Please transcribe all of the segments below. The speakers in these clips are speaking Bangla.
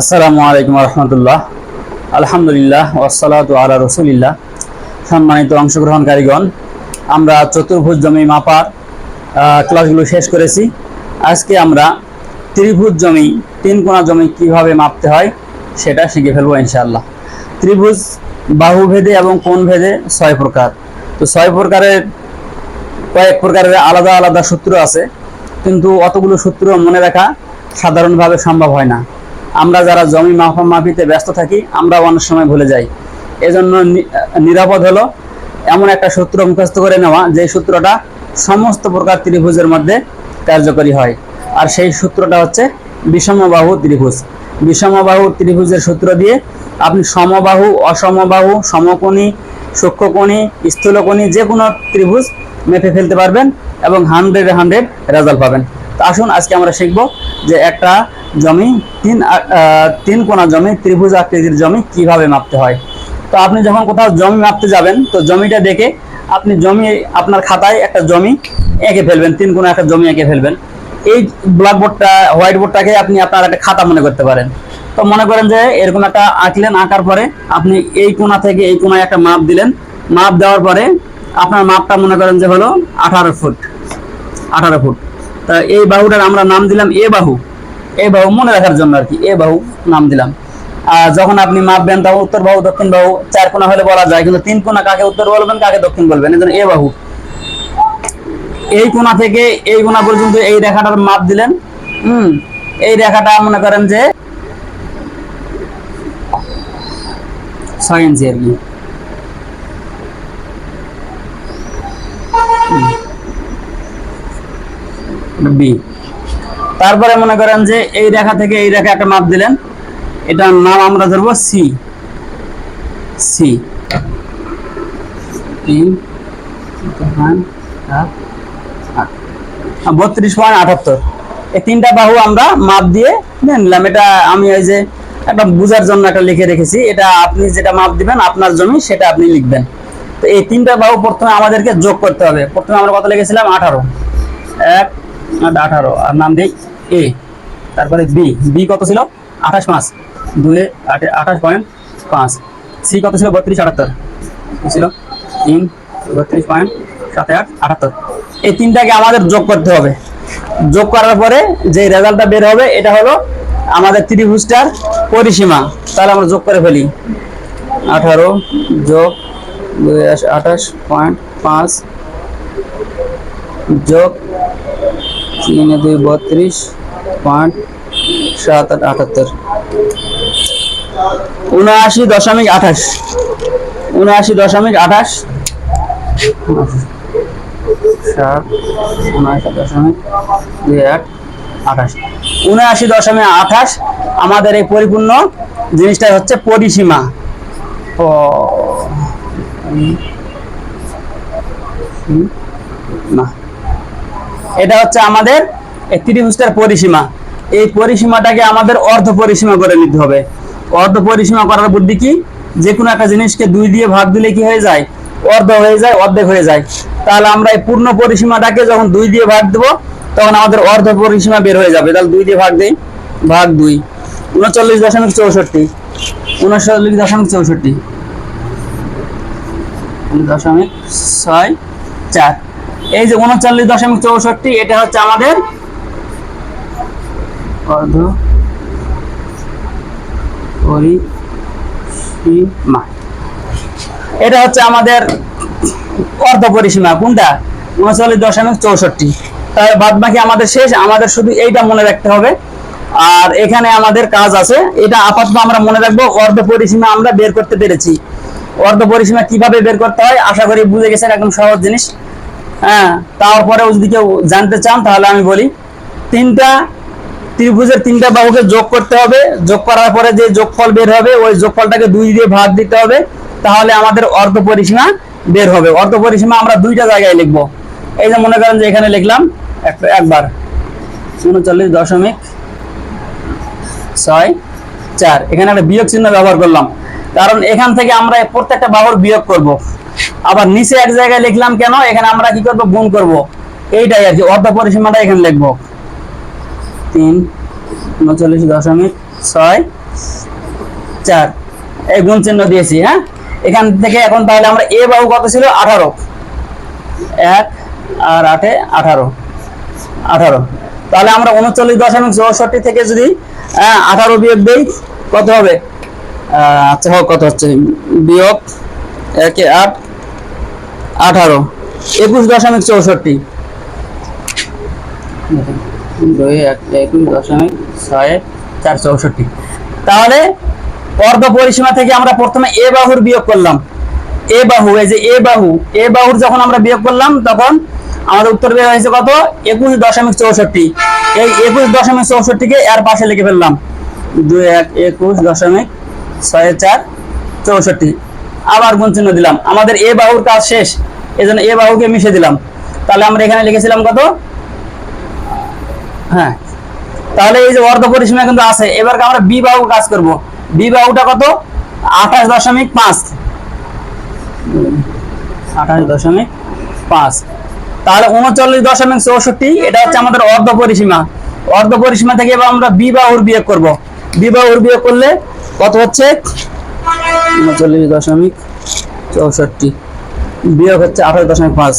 আসসালামু আলাইকুম রহমতুল্লাহ। আলহামদুলিল্লাহ ওসালাত আলা রসুলিল্লাহ। সম্মানিত অংশগ্রহণকারীগণ, আমরা চতুর্ভুজ জমি মাপার ক্লাসগুলো শেষ করেছি। আজকে আমরা ত্রিভুজ জমি, তিন কোণা জমি কীভাবে মাপতে হয়, সেটা শিখে ফেলব ইনশাআল্লাহ। ত্রিভুজ বাহু ভেদে এবং কোণ ভেদে ছয় প্রকার। তো ছয় প্রকারের, কয়েক প্রকারের আলাদা আলাদা সূত্র আছে, কিন্তু অতগুলো সূত্র মনে রাখা সাধারণভাবে সম্ভব হয় না। আমরা যারা জমি মাপা মাপিতে ব্যস্ত থাকি আমরা অনেক সময় ভুলে যাই। এজন্য নিরাপদ হলো এমন একটা সূত্র মুখস্থ করে নেওয়া, যে সূত্রটা সমস্ত প্রকার ত্রিভুজের মধ্যে কার্যকরী হয়। আর সেই সূত্রটা হচ্ছে বিষমবাহু ত্রিভুজ। বিষমবাহু ত্রিভুজের সূত্র দিয়ে আপনি সমবাহু, অসমবাহু, সমকোণী, সূক্ষ্মকোণী, স্থূলকোণী যে কোনো ত্রিভুজ মেপে ফেলতে পারবেন এবং হান্ড্রেড হান্ড্রেড রেজাল্ট পাবেন। তো আসুন আজকে আমরা শিখব যে একটা জমি, তিন তিন কোনা জমি, ত্রিভুজ আকৃতির জমি কীভাবে মাপতে হয়? তো আপনি যখন কোথাও জমি মাপতে যাবেন, তো জমিটা দেখে আপনি জমি, আপনার খাতায় একটা জমি এঁকে ফেলবেন, তিন কোনা একটা জমি এঁকে ফেলবেন। এই ব্ল্যাকবোর্ডটা হোয়াইট বোর্ডটাকে আপনি আপনার একটা খাতা মনে করতে পারেন। তো মনে করেন যে এরকম একটা আঁকলেন, আঁকার পরে আপনি এই কোণা থেকে এই কোনায় একটা মাপ দিলেন। মাপ দেওয়ার পরে আপনার মাপটা মনে করেন যে হলো আঠারো ফুট আঠারো ফুট। তা এই বাহুটার আমরা নাম দিলাম এ বাহু। এ বাহু মনে রাখার জন্য আর কি, এ বাহু নাম দিলাম। আর যখন আপনি মাপবেন তখন উত্তর বাহু, দক্ষিণ বাহু, চার কোণা হলে বলা যায়, কিন্তু তিন কোণা কাকে উত্তর বলবেন, কাকে দক্ষিণ বলবেন? এই এ বাহু। এই কোনা থেকে এই কোণা পর্যন্ত এই রেখাটার মাপ দিলেন। হুম, এই রেখাটা মনে করেন যে ছয় ইঞ্চি আর কি। বি তারপরে মনে করেন যে এই রেখা থেকে এই রেখা একটা মাপ দিলেন। এটার নাম আমরা ধরবো সি সি তিন বত্রিশ পয়েন্ট আটাত্তর। এই তিনটা বাহু আমরা মাপ দিয়ে নিয়ে নিলাম। এটা আমি ওই যে একটা বুঝার জন্য একটা লিখে রেখেছি। এটা আপনি যেটা মাপ দিবেন, আপনার জমি সেটা আপনি লিখবেন। তো এই তিনটা বাহু প্রথমে আমাদেরকে যোগ করতে হবে। প্রথমে আমরা কত লিখেছিলাম? আঠারো। এক আঠারো। আর নাম দিই? এ তারপরে বি বি কত ছিল? আঠাশ পাঁচ। দুয়ে আটে, আঠাশ পয়েন্ট পাঁচ। সি কত ছিল? বত্রিশ, আটাত্তর। ছিল? তিন, বত্রিশ পয়েন্ট সাথে আট, আটাত্তর। এই তিনটাকে আমাদের যোগ করতে হবে। যোগ করার পরে যে রেজাল্টটা বের হবে, এটা হলো আমাদের ত্রিভুজটার পরিসীমা। তাহলে আমরা যোগ করে ফেলি। আঠারো যোগ দুই আঠাশ পয়েন্ট পাঁচ যোগ তিন, দুই, বত্রিশ পয়েন্ট সাত আট আটাত্তর। উনআশি দশমিক আঠাশ। উনআশি দশমিক আঠাশ। সাত, উনআশি দশমিক দুই আট আঠাশ। উনআশি দশমিক আঠাশ আমাদের এই পরিপূর্ণ জিনিসটা হচ্ছে পরিসীমা। না। এটা হচ্ছে আমাদের এই ত্রিভুজটার পরিসীমা। এই পরিসীমাটাকে আমাদের অর্ধ পরিসীমা করে নিতে হবে। অর্ধ পরিসীমা করার বুদ্ধি কি? যে কোনো একটা জিনিসকে দুই দিয়ে ভাগ দিলে কি হয়ে যায়? অর্ধ হয়ে যায়, অর্ধেক হয়ে যায়। তাহলে আমরা এই পূর্ণ পরিসীমাটাকে যখন দুই দিয়ে ভাগ দেবো, তখন আমাদের অর্ধ পরিসীমা বের হয়ে যাবে। তাহলে দুই দিয়ে ভাগ দেই, ভাগ দুই। উনচল্লিশ দশমিক চৌষট্টি। উনচল্লিশ দশমিক চৌষট্টি। দশমিক ছয় চার। এই যে উনচল্লিশ দশমিক চৌষট্টি, এটা হচ্ছে আমাদের অর্ধ পরিসীমা। এটা হচ্ছে আমাদের অর্ধ পরিসীমা, কোনটা? উনচল্লিশ দশমিক চৌষট্টি। তাহলে বাদ বাকি আমাদের শেষ, আমাদের শুধু এইটা মনে রাখতে হবে। আর এখানে আমাদের কাজ আছে, এটা আপাতত আমরা মনে রাখব অর্ধ পরিসীমা আমরা বের করতে পেরেছি। অর্ধ পরিসীমা কীভাবে বের করতে হয়? আশা করি বুঝে গেছেন, একদম সহজ জিনিস। হ্যাঁ তারপরেও যদি কেউ জানতে চান, তাহলে আমি বলি। তিনটা ত্রিভুজের তিনটা বাহুকে যোগ করতে হবে। যোগ করার পরে যে যোগফল বের হবে, ওই যোগফলটাকে দুই দিয়ে ভাগ দিতে হবে। তাহলে আমাদের অর্ধ পরিসীমা বের হবে। অর্ধ পরিসীমা আমরা দুইটা জায়গায় লিখব। এই যে মনে করেন যে এখানে লিখলাম একবার। উনচল্লিশ দশমিক ছয় চার। এখানে একটা বিয়োগ চিহ্ন ব্যবহার করলাম। কারণ এখান থেকে আমরা প্রত্যেকটা বাহুর বিয়োগ করব। আবার নিচে এক জায়গায় লিখলাম কেন? এখানে আমরা কি করব? গুণ করব। এইটাই আর কি। অর্ধ পরিসীমাটা এখানে লিখব। তিন উনচল্লিশ দশমিক ছয় চার। এই গুণ চিহ্ন দিয়েছি হ্যাঁ? এখান থেকে এখন তাহলে আমরা এ বাহু কত ছিল? আঠারো। এক আর আটে আঠারো। আঠারো। তাহলে আমরা উনচল্লিশ দশমিক চৌষট্টি থেকে যদি আহ, আঠারো বিয়োগ দেই কত হবে? আচ্ছা হোক কত হচ্ছে? বিয়োগ একে আট আঠারো। একুশ দশমিক চৌষট্টি। দুই, এক একুশ দশমিক ছয়, চার চৌষট্টি। তাহলে অর্ধ পরিসীমা থেকে আমরা প্রথমে এ বাহুর বিয়োগ করলাম। এ বাহু, এই যে এ বাহু, এ বাহুর যখন আমরা বিয়োগ করলাম, তখন আমাদের উত্তর বের হয়েছে কত? একুশ দশমিক চৌষট্টি। এই একুশ দশমিক চৌষট্টিকে এর পাশে লিখে ফেললাম। দুই, এক, একুশ দশমিক ছয়, চার, চৌষট্টি। আবার গুণ চিহ্ন দিলাম। আমাদের এ বাহুর কাজ শেষ। জন্য এ বাহুকে মিশে দিলাম। তাহলে আমরা এখানে লিখেছিলাম কত? হ্যাঁ। তাহলে এই যে অর্ধ পরিসীমা কিন্তু আছে। এবার আমরা বি বাহু কাজ করব। বি বাহুটা কত? আঠাশ দশমিক পাঁচ। আঠাশ দশমিক পাঁচ। তাহলে উনচল্লিশ দশমিক চৌষট্টি, এটা হচ্ছে আমাদের অর্ধ পরিসীমা। অর্ধ পরিসীমা থেকে এবার আমরা বি বাহুর বিয়োগ করব। বি বাহুর বিয়োগ করলে কত হচ্ছে? উনচল্লিশ দশমিক চৌষট্টি। বিয়োগ হচ্ছে আঠাশ দশমিক পাঁচ।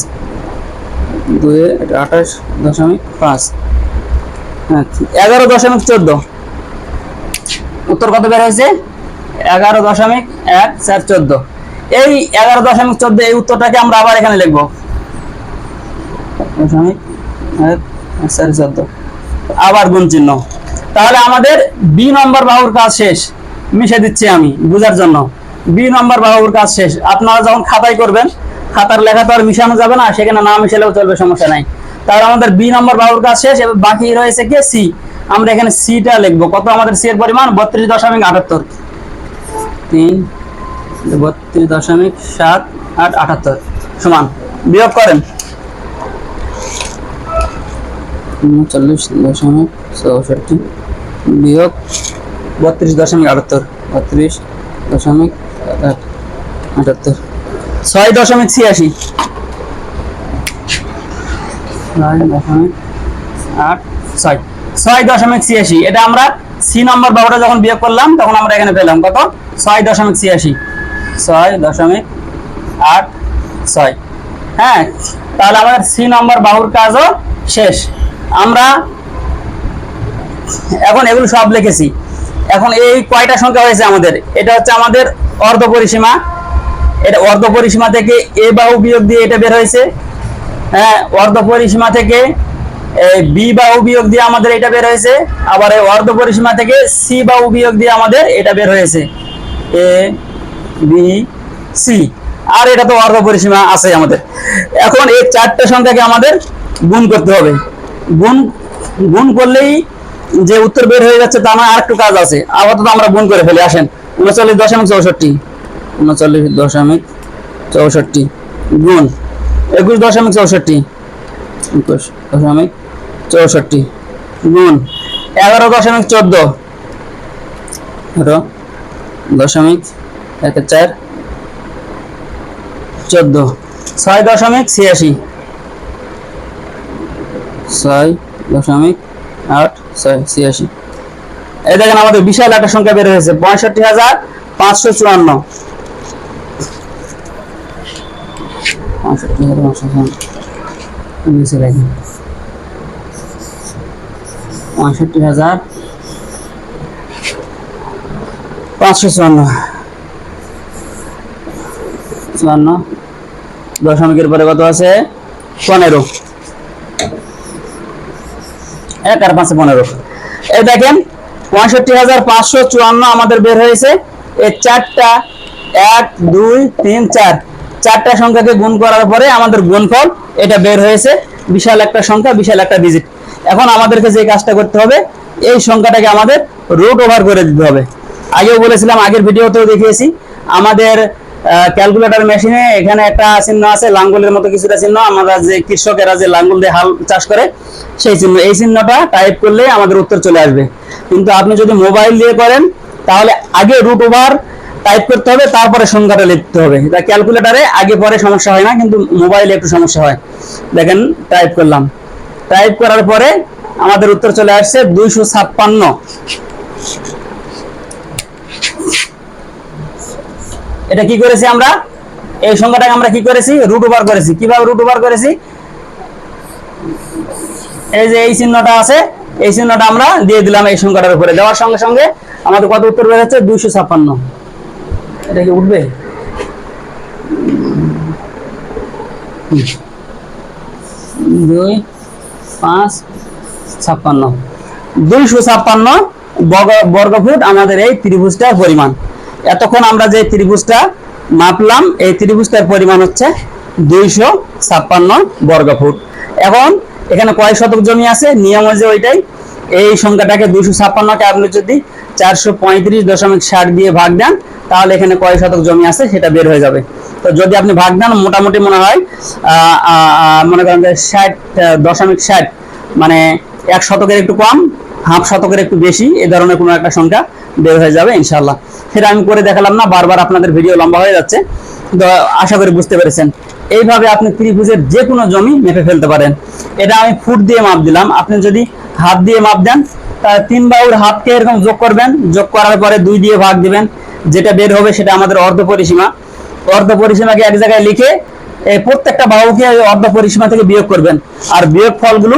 দুই আঠাশ দশমিক পাঁচ। এগারো দশমিক চোদ্দ। উত্তর কত বের হয়েছে? এগারো দশমিক এক চার চোদ্দ। এই এগারো দশমিক চোদ্দ, এই উত্তরটাকে আমরা আবার এখানে লিখব। দশমিক এক চার চোদ্দ। আবার গুণ চিহ্ন। তাহলে আমাদের বি নম্বর বাহুর কাজ শেষ। মিশে দিচ্ছি আমি বুঝার জন্য। বি নম্বর বাহুর কাজ শেষ। আপনারা যখন খাতায় করবেন, খাতার লেখা তো আর মিশানো যাবে না, সেখানে না মিশালেও চলবে, সমস্যা নাই। তাহলে আমাদের বি নম্বর বাহুর কাজ শেষ, এবার বাকি রয়েছে কি সি। আমরা এখানে সিটা লিখব। কত আমাদের সি এর পরিমাণ? বত্রিশ দশমিক আটাত্তর। তিন, বত্রিশ দশমিক সাত আট আটাত্তর। সমান। বিয়োগ করেন। উনচল্লিশ দশমিক চৌষট্টি। বিয়োগ বত্রিশ দশমিক আটাত্তর। বত্রিশ দশমিক আট আটাত্তর। ছয় দশমিক ছিয়াশি। ছয় দশমিক আট, ছয়। ছয় দশমিক ছিয়াশি। এটা আমরা সি নম্বর বাবুটা যখন বিয়োগ করলাম, তখন আমরা এখানে পেলাম কত? ছয় দশমিক ছিয়াশি। ছয় দশমিক আট, ছয়। হ্যাঁ তাহলে আমাদের সি নম্বর বাহুর কাজও শেষ। আমরা এখন এগুলো সব লিখেছি। এখন এই কয়টা সংখ্যা হয়েছে আমাদের? এটা হচ্ছে আমাদের অর্ধ পরিসীমা এটা অর্ধ পরিসীমা থেকে এ বাহু বিয়োগ দিয়ে এটা বের হয়েছে। হ্যাঁ অর্ধ পরিসীমা থেকে বি বাহু বিয়োগ দিয়ে আমাদের এটা বের হয়েছে। আবার এই অর্ধ পরিসীমা থেকে সি বাহু বিয়োগ দিয়ে আমাদের এটা বের হয়েছে। এ বি সি আর এটা তো অর্ধ পরিসীমা আছে আমাদের। এখন এই চারটে সংখ্যাকে আমাদের গুণ করতে হবে। গুণ গুণ করলেই যে উত্তর বের হয়ে যাচ্ছে তা নয় আর একটু কাজ আছে। আপাতত আমরা গুণ করে ফেলি, আসেন। উনচল্লিশ দশমিক চৌষট্টি। উনচল্লিশ দশমিক চৌষট্টি। গুণ। একুশ দশমিক চৌষট্টি। একুশ দশমিক চৌষট্টি। গুণ এগারো দশমিক চোদ্দ। দশমিক এক চার, চোদ্দ। ছয় দশমিক ছিয়াশি। ছয় দশমিক আট, ছয় ছিয়াশি। এই দেখেন আমাদের বিশাল একটা সংখ্যা বের হয়েছে, পঁয়ষট্টি হাজার পাঁচশো চুয়ান্ন। পাঁচশো চুয়ান্ন নিচে দেখেন পঁয়ষট্টি হাজার পাঁচশো চুয়ান্ন। চুয়ান্ন। দশমিকের পরে কত আছে? পনেরো। এক আর পাঁচে পনেরো। এই দেখেন, পঁয়ষট্টি হাজার পাঁচশো চুয়ান্ন আমাদের বের হয়েছে। এই চারটা এক, দুই, তিন, চার। চারটা সংখ্যাকে গুণ করার পরে আমাদের গুণফল এটা বের হয়েছে। বিশাল একটা সংখ্যা, বিশাল একটা ডিজিট এখন আমাদেরকে যে কাজটা করতে হবে, এই সংখ্যাটাকে আমাদের রুট ওভার করে দিতে হবে। আগেও বলেছিলাম, আগের ভিডিওতেও দেখিয়েছি, আমাদের ক্যালকুলেটর মেশিনে এখানে একটা চিহ্ন আছে, লাঙ্গলের মতো কিছুটা চিহ্ন। আমরা যে কৃষকেরা যে লাঙ্গল দিয়ে হাল চাষ করে, সেই চিহ্ন, এই চিহ্নটা টাইপ করলে আমাদের উত্তর চলে আসবে। কিন্তু আপনি যদি মোবাইল দিয়ে করেন, তাহলে আগে রুট ওভার টাইপ করতে হবে, তারপরে সংখ্যাটা লিখতে হবে। তা ক্যালকুলেটারে আগে পরে সমস্যা হয় না, কিন্তু মোবাইলে একটু সমস্যা হয়। দেখেন টাইপ করলাম। টাইপ করার পরে আমাদের উত্তর চলে আসছে দুইশো ছাপ্পান্ন। এটা কি করেছি আমরা? এই সংখ্যাটাকে আমরা কি করেছি? রুট ওভার করেছি। কীভাবে রুট ওভার করেছি? এই যে এই চিহ্নটা আছে, এই চিহ্নটা আমরা দিয়ে দিলাম এই সংখ্যাটার উপরে। দেওয়ার সঙ্গে সঙ্গে আমাদের কত উত্তর বের হচ্ছে? দুইশো ছাপ্পান্ন। এটা কি উঠবে? দুই, পাঁচ, ছাপ্পান্ন। দুইশো ছাপ্পান্ন বর্গ- বর্গফুট আমাদের এই ত্রিভুজটার পরিমাণ। এতক্ষণ আমরা যে ত্রিভুজটা মাপলাম, এই ত্রিভুজটার পরিমাণ হচ্ছে দুইশো ছাপ্পান্ন বর্গফুট। এখন এখানে কয় শতক জমি আছে? নিয়ম যে ওইটাই। এই সংখ্যাটাকে দুইশো ছাপ্পান্নকে আপনি যদি চারশো পঁয়ত্রিশ দশমিক ষাট দিয়ে ভাগ দেন তাহলে এখানে কয় শতক জমি আছে সেটা বের হয়ে যাবে। তো যদি আপনি ভাগ দেন, মোটামুটি মনে হয় মনে করেন যে ষাট দশমিক ষাট মানে এক শতকের একটু কম, হাফ শতকের একটু বেশি এই ধরনের কোনো একটা সংখ্যা বের হয়ে যাবে ইনশাল্লাহ সেটা আমি করে দেখালাম না, বারবার আপনাদের ভিডিও লম্বা হয়ে যাচ্ছে। তো আশা করি বুঝতে পেরেছেন। এইভাবে আপনি ত্রিভুজের যে কোনো জমি মেপে ফেলতে পারেন। এটা আমি ফুট দিয়ে মাপ দিলাম। আপনি যদি হাত দিয়ে মাপ দেন তিন বাহুর হাতকে এরকম যোগ করবেন, যোগ করার পরে দুই দিয়ে ভাগ দিবেন। যেটা বের হবে সেটা আমাদের অর্ধ পরিসীমা। অর্ধ পরিসীমাকে এক জায়গায় লিখে প্রত্যেকটা বাহুকে অর্ধ পরিসীমা থেকে বিয়োগ করবেন। আর বিয়োগ ফলগুলো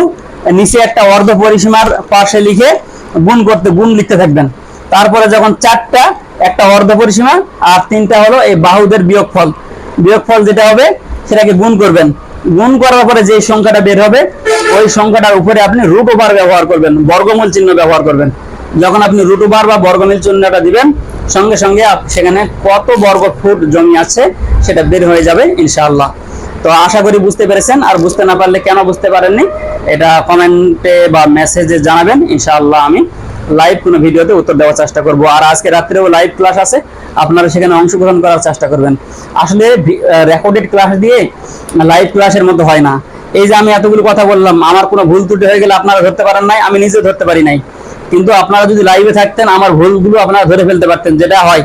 নিচে একটা অর্ধ পরিসীমার পাশে লিখে গুণ করতে, গুণ লিখতে থাকবেন। তারপরে যখন চারটা, একটা অর্ধ পরিসীমা, আর তিনটা হলো এই বাহুদের বিয়োগ ফল বিয়োগ ফল যেটা হবে, সেটাকে গুণ করবেন। গুণ করার পরে যে সংখ্যাটা বের হবে, ওই সংখ্যাটার উপরে আপনি রুট ওভার ব্যবহার করবেন, বর্গমূল চিহ্ন ব্যবহার করবেন। যখন আপনি রুট ওভার বা বর্গমূল চিহ্নটা দিবেন, সঙ্গে সঙ্গে সেখানে কত বর্গ ফুট জমি আছে সেটা বের হয়ে যাবে, ইনশাআল্লাহ। তো আশা করি বুঝতে পেরেছেন, আর বুঝতে না পারলে কেন বুঝতে পারেননি, এটা কমেন্টে বা মেসেজে জানাবেন, ইনশাআল্লাহ আমি লাইভ কোনো ভিডিওতে উত্তর দেওয়ার চেষ্টা করব। আর আজকে রাত্রেও লাইভ ক্লাস আছে, আপনারা সেখানে অংশগ্রহণ করার চেষ্টা করবেন। আসলে রেকর্ডেড ক্লাস দিয়ে লাইভ ক্লাসের মধ্যে হয় না। এই যে আমি এতগুলো কথা বললাম, আমার কোনো ভুল ত্রুটি হয়ে গেলে আপনারা ধরতে পারেন নাই, আমি নিজেও ধরতে পারি নাই। কিন্তু আপনারা যদি লাইভে থাকতেন, আমার ভুলগুলো আপনারা ধরে ফেলতে পারতেন, যেটা হয়,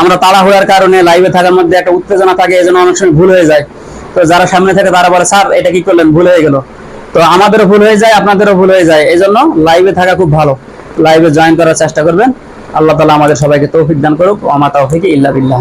আমরা তাড়াহুড়ার কারণে লাইভে থাকার মধ্যে একটা উত্তেজনা থাকে, এজন্য অনেক সময় ভুল হয়ে যায়। তো যারা সামনে থাকে, তারা বলে, স্যার, এটা কি করলেন? ভুল হয়ে গেল। তো আমাদেরও ভুল হয়ে যায়, আপনাদেরও ভুল হয়ে যায়। এই জন্য লাইভে থাকা খুব ভালো। লাইভে জয়েন করার চেষ্টা করবেন। আল্লাহ তালা আমাদের সবাইকে তৌফিক দান করুক। ও আমার তৌফিক ইল্লা বিল্লাহ।